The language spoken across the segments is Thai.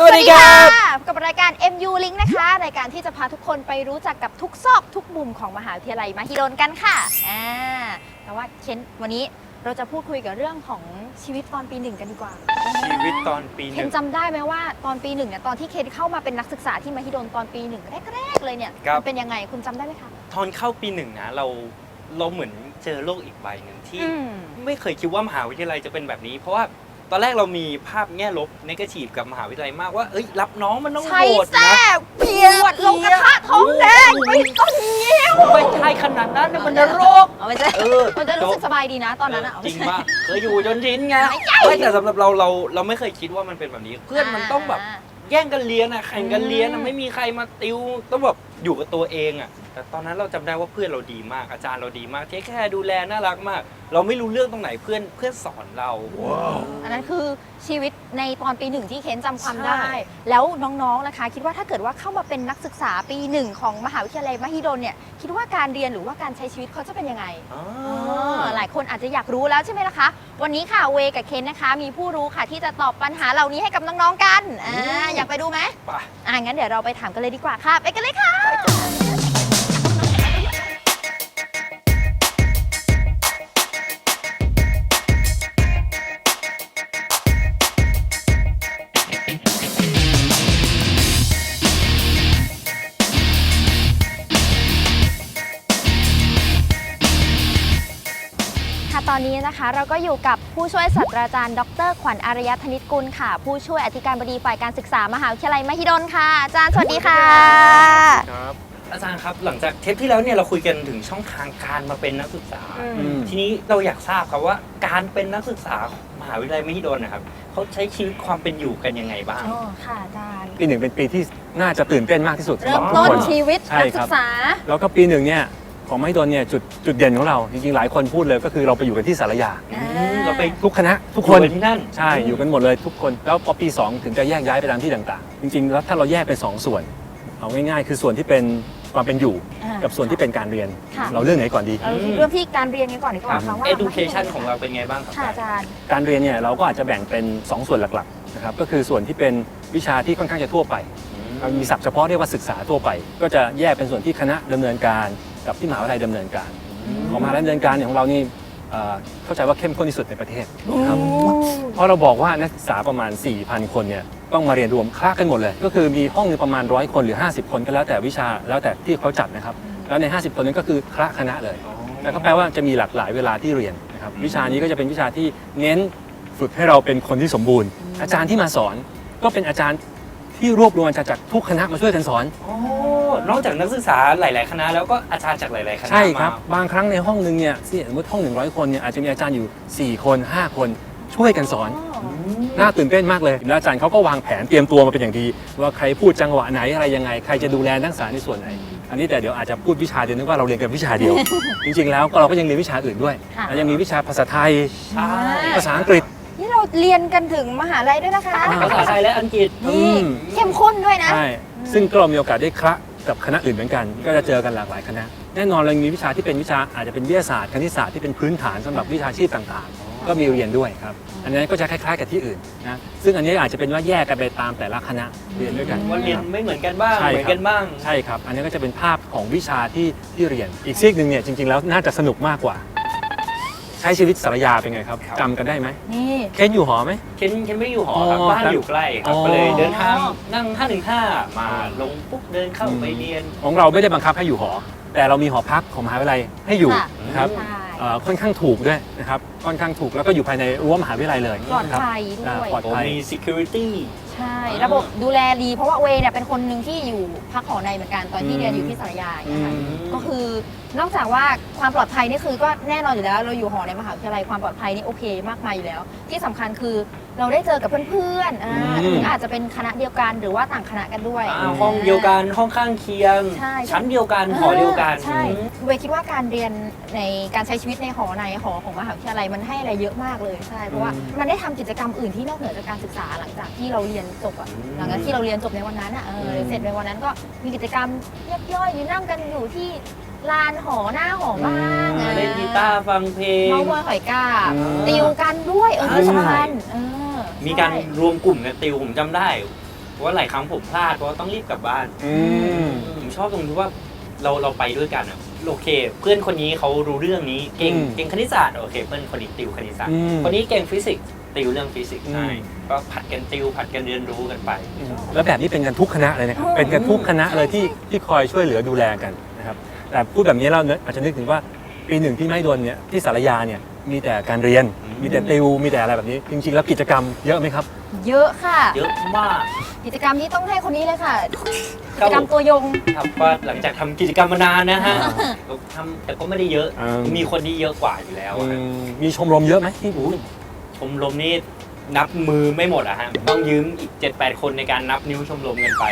สวัสดีครับะกับรายการ MU Link นะคะรายการที่จะพาทุกคนไปรู้จักกับทุกซอกทุกมุมของมหาวิทยาลัยมหิดลกันค่ะอ่าแต่ว่าเคนวันนี้เราจะพูดคุยกับเรื่องของชีวิตตอนปีหนึ่งกันดีกว่าชีวิตตอนปีหเคนนึ่งจำได้ไหมว่าตอนปีหนึ่งเนี่ยตอนที่เคนเข้ามาเป็นนักศึกษาที่มหิดลตอนปีหนึ่งแรกๆเลยเนี่ยครับ มันเป็นยังไงคุณจำได้ไหมคะตอนเข้าปีหนึ่งนะเราเราเหมือนเจอโลกอีกใบหนึ่งที่ อืม ไม่เคยคิดว่ามหาวิทยาลัยจะเป็นแบบนี้ เพราะว่า ตอนแรกเรามีภาพแง่ลบนกาทีฟกับมหาวิทยาลัยมากว่า เอ้ย รับน้องมันต้องใช่โหดแซ่นะบเปียกลงกระทะท้องแดงไม่ต้องเงี้ยวไม่ใช่ขนาดนั้นนะมันนรก เอาไม่ใช่เออมันจะรู้สึกสบายดีนะตอนนั้นอะเอเอาอจไม่ริงใช่ป่ะเคยอยู่จนชินไงไม่ใช่ไม่แต่สำหรับเราเราเราไม่เคยคิดว่ามันเป็นแบบนี้ เพื่อนมันต้องแบบาแย่งกันเรียนอะแข่งกันเรียนอือะม ไม่มีใครมาติวต้องแบบอยู่กับตัวเองอะ แต่ตอนนั้นเราจำได้ว่าเพื่อนเราดีมาก อาจารย์เราดีมากเทคแค่ดูแลน่ารักมาก เราไม่รู้เรื่องตรงไหนเพื่อนเพื่อนสอนเรา อันนั้นคือชีวิตในตอนปีหนึ่งที่เค้นจำความใช่ได้แล้วน้องๆนะคะ คิดว่าถ้าเกิดว่าเข้ามาเป็นนักศึกษาปีหนึ่งของมหาวิทยาลัยมหิดลเนี่ยคิดว่าการเรียนหรือว่าการใช้ชีวิตเขาจะเป็นยังไง อ๋ออหลายคนอาจจะอยากรู้แล้วใช่ไหมล่ะคะ วันนี้ค่ะเวกับเคนนะคะ มีผู้รู้ค่ะที่จะตอบปัญหาเหล่านี้ให้กับน้องๆกันอ่าอยากไปดูไหมไป อ่างั้นเดี๋ยวเราไปถามกันเลยดีกว่าค่ะ ไปกันเลยค่ะค่ะ เราก็อยู่กับผู้ช่วยศาสตราจารย์ ดร ขวัญอารยธนิตกุลค่ะ ผู้ช่วยอธิการบดีฝ่ายการศึกษามหาวิทยาลัยมหิดลค่ะ อาจารย์สวัสดีค่ะ ครับอาจารย์ครับหลังจากเทปที่แล้วเนี่ยเราคุยกันถึงช่องทางการมาเป็นนักศึกษา อืม ทีนี้เราอยากทราบครับว่าการเป็นนักศึกษาของมหาวิทยาลัยมหิดลนะครับเขาใช้ชีวิตความเป็นอยู่กันยังไงบ้างอ๋อค่ะอาจารย์ ปีหนึ่งเป็นปีที่น่าจะตื่นเต้นมากที่สุดเริ่มสำหต้รับนทุกคนชีวิตใช่นักคศึรับ กษา แล้วก็ปีหนึ่งเนี่ย ของมหิดลเนี่ยจุดจุดเด่นของเราจริงๆหลายคนพูดเลยก็คือเราไปอยู่กันที่สารยาอ่าเราไปทุกคณะทุกคคนนที่นั่นใช่อยู่กันหมดเลยทุกคนแล้วพอปี 2 ถึงจะแยกย้ายไปตามที่ต่างๆ จริงๆ แล้วถ้าเราแยกเป็น 2 ส่วน เอาง่ายๆ คือส่วนที่เป็นความเป็นอยู่อ่ากับส่วนที่เป็นการเรียน ค่ะ เราเลือกไหนก่อนดี เราเริ่มที่การเรียนกันก่อนดีกว่าค่ะว่า education ของเราเป็นไงบ้างครับ ค่ะอาจารย์ การเรียนเนี่ยเราก็อาจจะแบ่งเป็น 2 ส่วนหลักๆนะครับก็คือส่วนที่เป็นวิชาที่ค่อนข้างจะทั่วไปอืมมีศัพท์เฉพาะเรียกว่าศึกษาทั่วไป ก็จะแยกเป็นส่วนที่คณะดำเนินการ กับที่มหาวิทยาลัยดำเนินการ ของมหาวิทยาลัยดำเนินการเนี่ยของเรานี่เอ่อเข้าใจว่าเข้มข้นที่สุดในประเทศนะครับเพราะเราบอกว่านักศึกษาประมาณ 4,000 คนเนี่ยต้องมาเรียนรวมคลากันหมดเลย ก็คือมีห้องหนึงประมาณร้อยคนหรือ 50 คนก็แล้วแต่วิชาแล้วแต่ที่เขาจัดนะครับ แล้วใน 50 คนนั้นก็คือคละคณะเลยแล้วก็แปลว่าจะมีหลากหลายเวลาที่เรียนนะครับวิชานี้ก็จะเป็นวิชาที่เน้นฝึกให้เราเป็นคนที่สมบูรณ์ อาจารย์ที่มาสอนก็เป็นอาจารย์ที่รวบรวมอาจารย์จากทุกคณะมาช่วยกันสอนโอ้ นอกจากนักศึกษาหลาย ๆ คณะแล้วก็อาจารย์จากหลาย ๆ คณะใช่ครับ มาบางครั้งในห้องหนึ่งเนี่ยที่สมมติห้อง 100 คนเนี่ยอาจจะมีอาจารย์อยู่ 4 คน 5 คนช่วยกันสอน น่าตื่นเต้นมากเลยแล้วอาจารย์เขาก็วางแผนเตรียมตัวมาเป็นอย่างดี ว่าใครพูดจังหวะไหนอะไรยังไง ใครจะดูแลนักศึกษาในส่วนไหน อันนี้แต่เดี๋ยวอาจจะพูดวิชาเดียวนึกว่าเราเรียนกันวิชาเดียว จริง ๆ แล้วก็เราก็ยังเรียนวิชาอื่นด้วยค่ะแล้วยังมีวิชาภาษาไทย ใช่ภาษาอังกฤษ นี่เราเรียนกันถึงมหาลัยด้วยนะคะภาษาไทยและอังกฤษ นี่อืมเข้มข้นด้วยนะ ใช่ ซึ่งก็เรามีโอกาสได้คละ กับคณะอื่นเหมือนกัน ก็จะเจอกันหลากหลายคณะ แน่นอนเรามีวิชาที่เป็นวิชาอาจจะเป็นวิทยาศาสตร์คณิตศาสตร์ที่เป็นพื้นฐานสำหรับวิชาชีพต่างๆ ก็มีเรียนด้วยครับ อันนี้นก็จะคล้ายๆกับที่อื่นนะซึ่งอันนี้อาจจะเป็นว่าแยกกันไปตามแต่ละคณะเรียนด้วยกันว่าเรียนไม่เหมือนกันบ้างใช่เหมือครับนกันบ้างใช่ครับ อันนี้ก็จะเป็นภาพของวิชาที่ที่เรียนอีกซีกหนึ่งเนี่ยจริงๆแล้วน่าจะสนุกมากกว่า ใช้ชีวิตสารยาเป็นไงครับครับจำกันได้ไหมนี่ เคนอยู่หอไหม เคนเคนไม่ได้อยู่หอครับอ๋อบ้านครับอยู่ใกล้ครับอ๋อก็เลยเดินทางนั่ง515มาลงปุ๊บเดินเข้าไปเรียน ของเราไม่ได้บังคับให้อยู่หอ แต่เรามีหอพักของมหาวิทยาลัยให้อยู่ค่ะ นะครับใช่เอ่อค่อนข้างถูกด้วยนะครับค่อนข้างถูกแล้วก็อยู่ภายในรั้วมหาวิทยาลัยเลยปลอดนะครับภัยด้วยอ่าปลอดผมมี security ใใช่ ระบบดูแลดี เพราะว่าเวย์เนี่ยเป็นคนหนึ่งที่อยู่พักหอในเหมือนกันตอนที่อืมเรียนอยู่ที่สารยาอย่างเงี้ยค่ะอืม ก็คือนอกจากว่าความปลอดภัยนี่คือก็แน่นอนอยู่แล้ว เราอยู่หอในมหาวิทยาลัยความปลอดภัยนี่โอเคมากมายอยู่แล้ว ที่สำคัญคือเราได้เจอกับเพื่อนๆอ่าอืมถึงอาจจะเป็นคณะเดียวกันหรือว่าต่างคณะกันด้วย อ่าห้องเดียวกันห้องข้างเคียง ใช่ ชั้นเดียวกันหอเดียวกัน ใช่เวย์คิดว่าการเรียนในการใช้ชีวิตในหอในหอของมหาวิทยาลัยมันให้อะไรเยอะมากเลยใช่เพราะว่ามันได้ทำกิจกรรมอื่นที่นอกเหนือจากการศึกษาหลังจากที่เราเรียนจบอะอืมหลังจากที่เราเรียนจบในวันนั้นอะเออเสร็จในวันนั้นก็มีกิจกรรมเรียบย่อยอยู่นั่งกันอยู่ที่ลานหอหน้าหอบ้างอ่าเล่นกีตาร์ฟังเพลงเมาส์มอยหอยกาบอืมติวกันด้วยเออที่ใช่สำคัญเออมีการใช่รวมกลุ่มกันติวผมจำได้ว่าหลายครั้งผมพลาดเพราะว่าต้องรีบกลับบ้านอืมผมชอบตรงที่ว่าเราเราไปด้วยกันอะโอเค เพื่อนคนนี้เขารู้เรื่องนี้เก่งอืมเก่งคณิตศาสตร์โอเค เพื่อนคนนี้ติวคณิตศาสตร์อืมคนนี้เก่งฟิสิกส์ ติวเรื่องฟิสิกส์อืมใช่ ก็ผัดกันติวผัดกันเรียนรู้กันไป แล้วแบบนี้เป็นกันทุกคณะเลยนะครับอืมเป็นกันทุกคณะเลยที่ที่คอยช่วยเหลือดูแลกันนะครับ แต่พูดแบบนี้เราเนี่ยอาจจะนึกถึงว่าปีหนึ่งที่ไม่โดนเนี่ยที่สารยาเนี่ยมีแต่การเรียนอืมมีแต่ติว มีแต่อะไรแบบนี้ จริงๆ แล้วกิจกรรมเยอะไหมครับ เยอะค่ะ เยอะมาก กิจกรรมนี้ต้องให้คนนี้เลยค่ะครักิบจกรรมตัวยง ครับว่าหลังจากทำกิจกรรมมานานนะฮะเราทำแต่ก็ไม่ได้เยอะอืมมีคนที่เยอะกว่าอยู่แล้วอือะฮะมมีชมรมเยอะไหมที่อู้ ชมรมนี่นับมือไม่หมดอะฮะต้องยืมอีก 7-8 คนในการนับนิ้วชมรมกันไป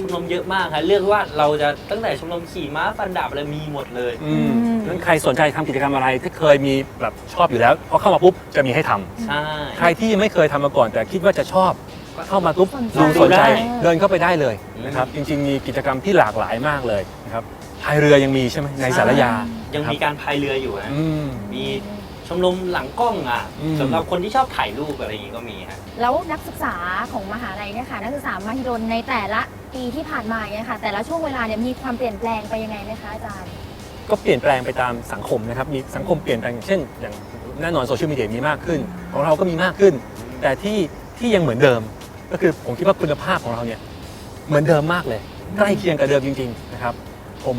ชมรมเยอะมากครับเลือกว่าเราจะตั้งแต่ชมรมขี่ม้าฟันดาบอะไรมีหมดเลย อืมอืมนั้นใครสนใจทำกิจกรรมอะไรที่เคยมีแบบชอบอยู่แล้วพอเข้ามาปุ๊บจะมีให้ทำใช่ ใครที่ไม่เคยทำมาก่อน แต่คิดว่าจะชอบเข้ามาปุ๊บสนใจลองสนใจได้ เดินเข้าไปได้เลยนะครับจริง ๆ มีกิจกรรมที่หลากหลายมากเลยนะครับพายเรือยังมีใช่ไหมในสารยายังมีการพายเรืออยู่ฮะอืม มี ชมรมหลังกล้องอะอืม สำหรับคนที่ชอบถ่ายรูปอะไรอย่างงี้ก็มีฮะ แล้วนักศึกษาของมหาลัยเนี่ยค่ะ นักศึกษามหิดลในแต่ละปีที่ผ่านมาเนี่ยค่ะ แต่ละช่วงเวลาเนี่ยมีความเปลี่ยนแปลงไปยังไงไหมคะอาจารย์ ก็เปลี่ยนแปลงไปตามสังคมนะครับ มีสังคมเปลี่ยนแปลงอย่างเช่น อย่างแน่นอนโซเชียลมีเดียมีมากขึ้น ของเราก็มีมากขึ้น แต่ที่ที่ยังเหมือนเดิม ก็คือผมคิดว่าคุณภาพของเราเนี่ยเหมือนเดิมมากเลย ใกล้เคียงกับเดิมจริง ๆ นะครับ ผม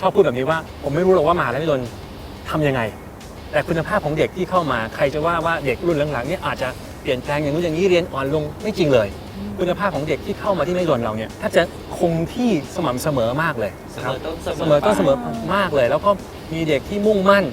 ชอบพูดแบบนี้ว่า ผมไม่รู้หรอกว่ามหาลัยไม่ดนทำยังไง แต่คุณภาพของเด็กที่เข้ามาใครจะว่าว่าเด็กรุ่นหลังๆเนี่ยอาจจะเปลี่ยนแปลงอย่างนู้นอย่างนี้เรียนอ่อนลงไม่จริงเลย คุณภาพของเด็กที่เข้ามาที่ไม่ดนเราเนี่ยถ้าจะคงที่สม่ำเสมอมากเลยเสนะมครับอต้นเสมอเสมอต้นเสมอปลายมากเลย แล้วก็มีเด็กที่มุ่งมั่น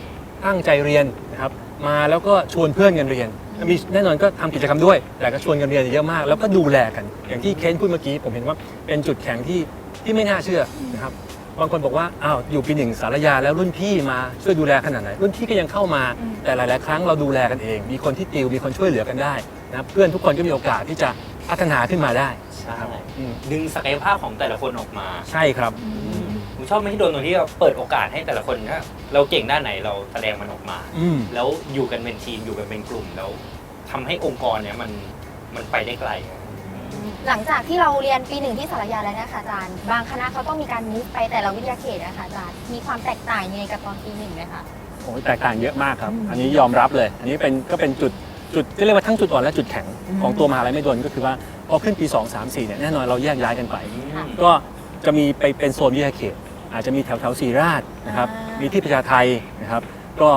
ตั้งใจเรียนนะครับมาแล้วก็ชวนเพื่อนกันเรียนมีแน่นอนก็ทำกิจกรรมด้วย แต่ก็ชวนกันเรียนเยอะมาก แล้วก็ดูแลกัน อย่างที่เคนพูดเมื่อกี้ผมเห็นว่าเป็นจุดแข็งที่ที่ไม่น่าเชื่อนะครับ บางคนบอกว่าอ้าวอยู่ปีหนึ่งสารยาแล้วรุ่นพี่มาช่วยดูแลขนาดไหน รุ่นพี่ก็ยังเข้ามา อืม แต่หลาย ๆ ครั้งเราดูแลกันเอง มีคนที่ติวมีคนช่วยเหลือกันได้นะครับเพื่อนทุกคนก็มีโอกาสที่จะพัฒนาขึ้นมาได้ใช่ อืมดึงศักยภาพของแต่ละคนออกมา ใช่ครับ ผมชอบไม่ให้โดนตรงที่เราเปิดโอกาสให้แต่ละคนถ้าเราเก่งด้านไหนเราแสดงมันออกมา อืม แล้วอยู่กันเป็นทีมอยู่กันเป็นกลุ่มแล้วทำให้องค์กรเนี่ยมันมันไปได้ไกลอะ หลังจากที่เราเรียนปีหนึ่งที่สารยาแล้วนะคะอาจารย์ บางคณะเขาต้องมีการมุฟไปแต่ละวิทยาเขตนะคะอาจารย์ มีความแตกต่างยังไงกับตอนปีหนึ่งไหมคะ โอ้ยแตกต่างเยอะมากครับ อันนี้ยอมรับเลย อันนี้เป็นก็เป็นจุดจุดที่เรียกว่าทั้งจุดอ่อนและจุดแข็งอืมของตัวมหาลัยไม่ดนก็คือว่าพอขึ้นปี 2 3 4เนี่ยแน่นอนเราแยกย้ายกันไป ค่ะ ก็จะมีไปเป็นโซนวิทยาเขต อาจจะมีแถวแถวศรีราชนะครับอ่ามีมีที่ประชาไทยนะครับ ก็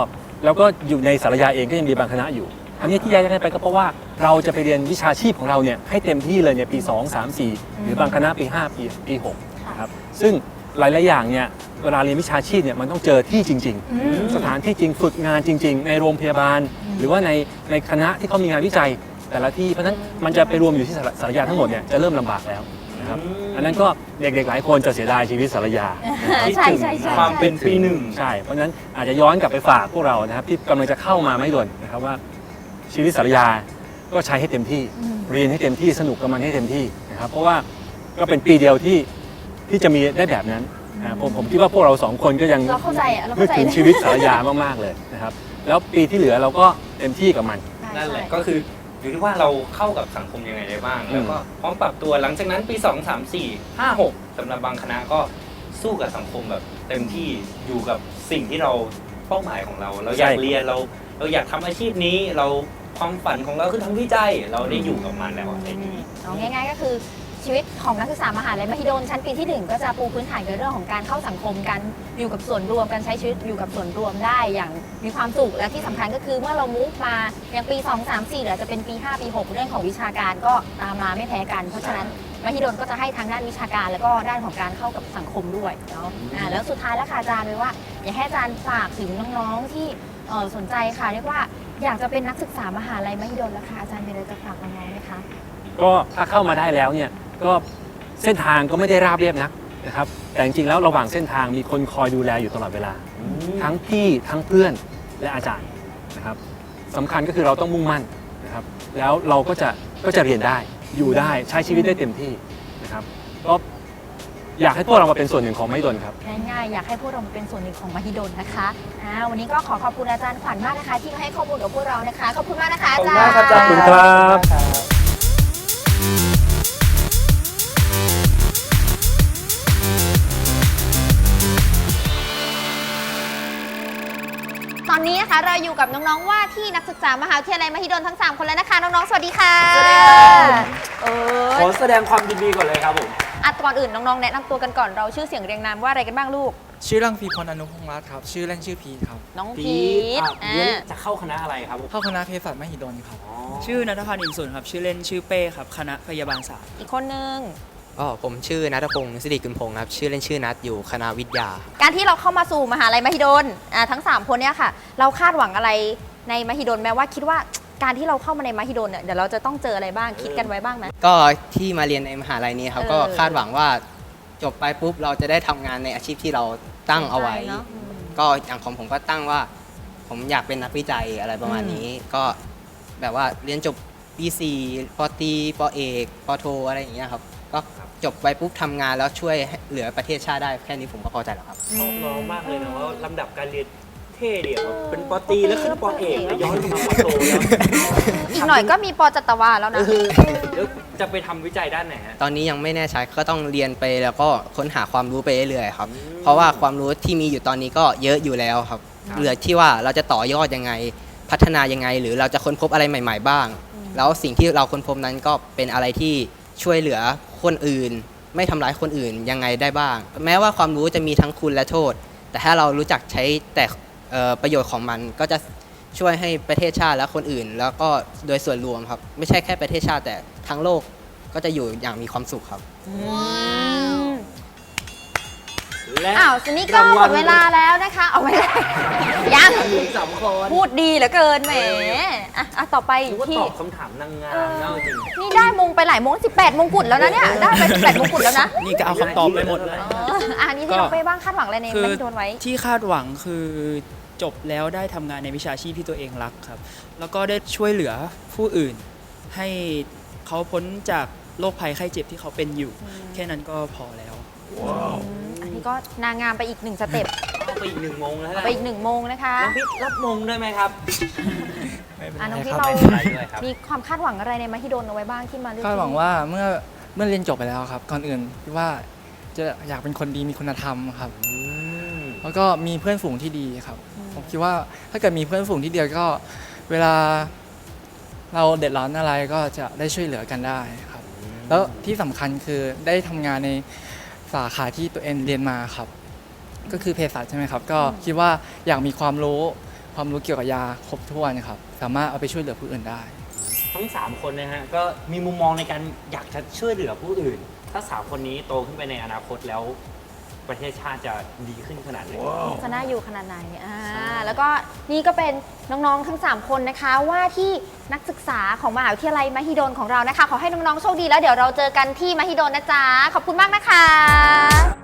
แล้วก็อยู่ในสารยาเองก็ยังมีบางคณะอยู่ อันนี้ที่ย้ายกันไปก็เพราะว่าเราจะไปเรียนวิชาชีพของเราเนี่ยให้เต็มที่เลยเนี่ยปี 2 3 4 หรือบางคณะปี 5 ปีปี6นะครับซึ่งหลาย ๆ อย่างเนี่ยเวลาเรียนวิชาชีพเนี่ยมันต้องเจอที่จริงๆอืมสถานที่จริงฝึกงานจริง ๆ ในโรงพยาบาล หรือว่าในในคณะที่เขามีงานวิจัย แต่ละที่เพราะฉะนั้นมันจะไปรวมอยู่ที่สารสารยาทั้งหมดเนี่ยจะเริ่มลำบากแล้วนะครับอันนั้นก็เด็ก ๆ หลายคนจะเสียดายชีวิตสารยาคิดใช่ถึงใช่ใช่ความเป็นปีหนึ่งใช่เพราะฉะนั้นอาจจะย้อนกลับไปฝากพวกเรานะครับที่กำลังจะเข้ามาไม่ด่วนนะครับว่า ชีวิตสารยา ก็ใช้ให้เต็มที่อืมเรียนให้เต็มที่สนุกกับมันให้เต็มที่นะครับเพราะว่าก็เป็นปีเดียวที่ที่จะมีได้แบบนั้นนะผมผมคิดว่าพวกเราสองคนก็ยังเราเข้าใจอะเรานึเข้ากใจถึงชีวิตสารยามากๆเลยนะครับแล้วปีที่เหลือเราก็เต็มที่กับมัน นั่นแหละก็คืออยู่ที่ว่าเราเข้ากับสังคมยังไงได้บ้าง อืม แล้วก็พร้อมปรับตัวหลังจากนั้นปี 2 3 4 5 6สำหรับบางคณะก็สู้กับสังคมแบบเต็มที่อยู่กับสิ่งที่เราเป้าหมายของเรา เราอยากเรียนเรา เราอยากทำอาชีพนี้เรา ความฝันของเราคือทำวิจัยเราได้อยู่กับมันแล้วอะไรอย่างนี้ เอาง่ายๆก็คือชีวิตของนักศึกษามหาลัยมหิดลชั้นปีที่หนึ่งก็จะปูพื้นฐานในเรื่องของการเข้าสังคมการอยู่กับส่วนรวมการใช้ชีวิตอยู่กับส่วนรวมได้อย่างมีความสุขและที่สำคัญก็คือเมื่อเรามุกมาอย่างปี 2 3 4หรือจจะเป็นปี 5 ปี 6 เรื่องของวิชาการก็ตามมาไม่แพ้กัน เพราะฉะนั้นมหิดลก็จะให้ทางด้านวิชาการ แล้วก็ด้านของการเข้ากับสังคมด้วยเนาะอ่าแล้วสุดท้ายแล้วค่ะอาจารย์เลยว่า อยากให้อาจารย์ฝากถึงน้องๆที่เอ่อสนใจค่ะเรียกว่า อยากจะเป็นนักศึกษามหาลัยมหิดลแล้วค่ะอาจารย์มีอะไรจะฝากน้องๆไหมคะก็ถ้าเข้ามาได้แล้วเนี่ยก็เส้นทางก็ไม่ได้ราบเรียบนักนะครับ แต่จริงๆแล้วระหว่างเส้นทางมีคนคอยดูแลอยู่ตลอดเวลา ทั้งพี่ทั้งเพื่อนและอาจารย์นะครับสำคัญก็คือเราต้องมุ่งมั่นนะครับแล้วเราก็จะก็จะเรียนได้อยู่ได้ใช้ชีวิตได้เต็มที่นะครับก็ อยากให้พวกเรามาเป็นส่วนหนึ่งของไม่ดนครับ ง่ายๆอยากให้พวกเราเป็นส่วนหนึ่งของมหิดลนะคะอ่าวันนี้ก็ขอขอบคุณอาจารย์ขวัญมากนะคะ ที่มาให้ข้อมูลกับพวกเรานะคะ ขอบคุณมากนะคะอาจารย์ ขอบคุณมากครับอาจารย์ ขอบคุณครับ นนี้นะคะเราอยู่กับน้องๆว่าที่นักศึกษามหาวิทยาลัยมหิดลทั้ง 3 คนแล้วนะคะน้องๆสวัสดีค่ะสวัสดีครับ เอขออแสดงความยินดีก่อนเลยครับผม อะก่อนอื่นน้องๆแนะนำตัวกันก่อนเราชื่อเสียงเรียงนามว่าอะไรกันบ้างลูกชื่อรังพีพรอนุพงษ์รัตน์ครับ ชื่อเล่นชื่อพีทครับ น้องพีทอะอ่าเรียนจะเข้าคณะอะไรครับผมเข้าคณะเภสัชมหิดลครับ ชื่อนัทพันธ์อินสุนครับ ชื่อเล่นชื่อเป้ครับ คณะพยาบาลศาสตร์ อีกคนนึง ก็ผมชื่อนัทพงศ์สิริกุลพงศ์ครับ ชื่อเล่นชื่อนัทอยู่คณะวิทยา การที่เราเข้ามาสู่มหาลัยมหิดลอ่าทั้ง 3 คนเนี่ยค่ะ เราคาดหวังอะไรในมหิดลแม้ว่าคิดว่าการที่เราเข้ามาในมหิดลเนี่ยเดี๋ยวเราจะต้องเจออะไรบ้างคิดกันไว้บ้างไหม ก็ที่มาเรียนในมหาลัยนี้ครับ เออ ก็คาดหวังว่าจบไปปุ๊บเราจะได้ทำงานในอาชีพที่เราตั้งเอาไว้เนอะอืม ก็อย่างของผมก็ตั้งว่า ผมอยากเป็นนักวิจัยอะไรประมาณนี้ ก็แบบว่าเรียนจบปีสี่ปอตรีปอเอกปอโทอะไรอย่างเงี้ยครับ ก็จบไปปุ๊บทำงานแล้วช่วยให้เหลือประเทศชาติได้แค่นี้ผมก็พอใจแล้วครับ ชอบน้องมากเลยนะว่าลำดับการเรียนเท่เดียวเป็นปอตรีแล้วขึ้นปอเอกแล้วย้อนลงมาปอโทแล้วอีกหน่อยก็มีปอจัตวาแล้วนะ แล้วจะไปทำวิจัยด้านไหนฮะ ตอนนี้ยังไม่แน่ชัดก็ต้องเรียนไปแล้วก็ค้นหาความรู้ไปเรื่อยๆครับ เพราะว่าความรู้ที่มีอยู่ตอนนี้ก็เยอะอยู่แล้วครับ ครับ เหลือที่ว่าเราจะต่อยอดยังไง พัฒนายังไง หรือเราจะค้นพบอะไรใหม่ ๆ บ้าง แล้วสิ่งที่เราค้นพบนั้นก็เป็นอะไรที่ช่วยเหลือ คนอื่น ไม่ทำร้ายคนอื่นยังไงได้บ้าง แม้ว่าความรู้จะมีทั้งคุณและโทษ แต่ถ้าเรารู้จักใช้แต่ประโยชน์ของมันก็จะช่วยให้ประเทศชาติและคนอื่น แล้วก็โดยส่วนรวมครับ ไม่ใช่แค่ประเทศชาติแต่ทั้งโลกก็จะอยู่อย่างมีความสุขครับ และอ้าวทีนี้ก็หมดเวลาแล้วนะคะ เอาไว้เลยยังสำคัญพูดดีเหลือเกินแหมอะอะต่อไปหรือว่าที่ตอบคำถามนางงามเน่าจริงนี่ได้มงไปหลายมง 18 มงกุฎแล้วนะเนี่ยได้ไป18มงกุฎแล้วนะนี่ก็เอาคำตอบไปหมดเลย เอออะอันนี้ที่น้องเป้บ้างคาดหวังอะไรในคือไม่โดนไว้ ที่คาดหวังคือจบแล้วได้ทำงานในวิชาชีพที่ตัวเองรักครับ แล้วก็ได้ช่วยเหลือผู้อื่น ให้เขาพ้นจากโรคภัยไข้เจ็บที่เขาเป็นอยู่ แค่นั้นก็พอแล้วอันนี้ ก็นางงามไปอีกหนึ่งสเต็ปเอาไปอีกหนึ่งโมงแล้วนะไปอีกหนึ่งโมงนะคะน้องพี่รับมงได้ไหมครับอะน้องพี่คเรารับไปด้วยครับ มีความคาดหวังอะไรในมหิดลเอาไว้บ้างที่มาเลือกคาดหวังที่นี่ว่าเมื่อเมื่อเรียนจบไปแล้วครับ ก่อนอื่นคิดว่าจะอยากเป็นคนดีมีคุณธรรมครับ อืมแล้วก็มีเพื่อนฝูงที่ดีครับ ผมคิดว่าถ้าเกิดมีเพื่อนฝูงที่เดียวก็เวลาเราเดือดร้อนอะไรก็จะได้ช่วยเหลือกันได้ครับ แล้วที่สำคัญคือได้ทำงานใน สาขาที่ตัวเองเรียนมาครับ ก็คือเภสัชใช่ไหมครับ ก็คิดว่าอยากมีความรู้ความรู้เกี่ยวกับยาครบถ้วนครับ สามารถเอาไปช่วยเหลือผู้อื่นได้ ทั้ง 3 คนนะฮะก็มีมุมมองในการอยากจะช่วยเหลือผู้อื่น ถ้าสามคนนี้โตขึ้นไปในอนาคตแล้ว ประเทศชาติจะดีขึ้นขนาดไหน จะน่าอยู่ขนาดไหนอ่าใช่แล้วก็นี่ก็เป็นน้องๆทั้ง 3 คนนะคะ ว่าที่นักศึกษาของมหาวิทยาลัยมหิดลของเรานะคะ ขอให้น้องๆโชคดีแล้วเดี๋ยวเราเจอกันที่มหิดลนะจ๊ะ ขอบคุณมากนะคะเป็น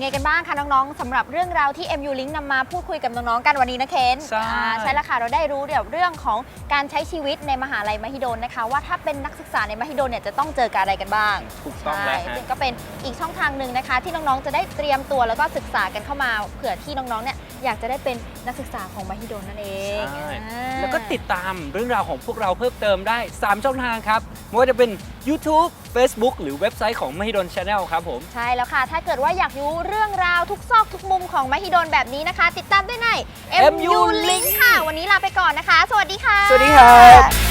ไงกันบ้างคะน้องๆสำหรับเรื่องราวที่ MU Link นำมาพูดคุยกับน้องๆกันวันนี้นะเคนใช่ อ่าใช่แล้วค่ะเราได้รู้เกี่ยวกับเรื่องของการใช้ชีวิตในมหาลัยมหิดลนะคะ ว่าถ้าเป็นนักศึกษาในมหิดลเนี่ยจะต้องเจอกับอะไรกันบ้าง ถูกต้องใช่แล้วฮะ ซึ่งก็เป็นอีกช่องทางหนึ่งนะคะ ที่น้องๆ จะได้เตรียมตัวแล้วก็ศึกษากันเข้ามาเผื่อที่น้องๆ เนี่ย อยากจะได้เป็นนักศึกษาของมหิดลนั่นเองใช่อ่า แล้วก็ติดตามเรื่องราวของพวกเราเพิ่มเติมได้ 3 ช่องทางครับไม่ว่าจะเป็น YouTube Facebook หรือเว็บไซต์ของ Mahidol Channel ครับผม ใช่แล้วค่ะ ถ้าเกิดว่าอยากรู้เรื่องราวทุกซอกทุกมุมของมหิดลแบบนี้นะคะ ติดตามได้ใน MU Link ค่ะ วันนี้ลาไปก่อนนะคะ สวัสดีค่ะ สวัสดีครับ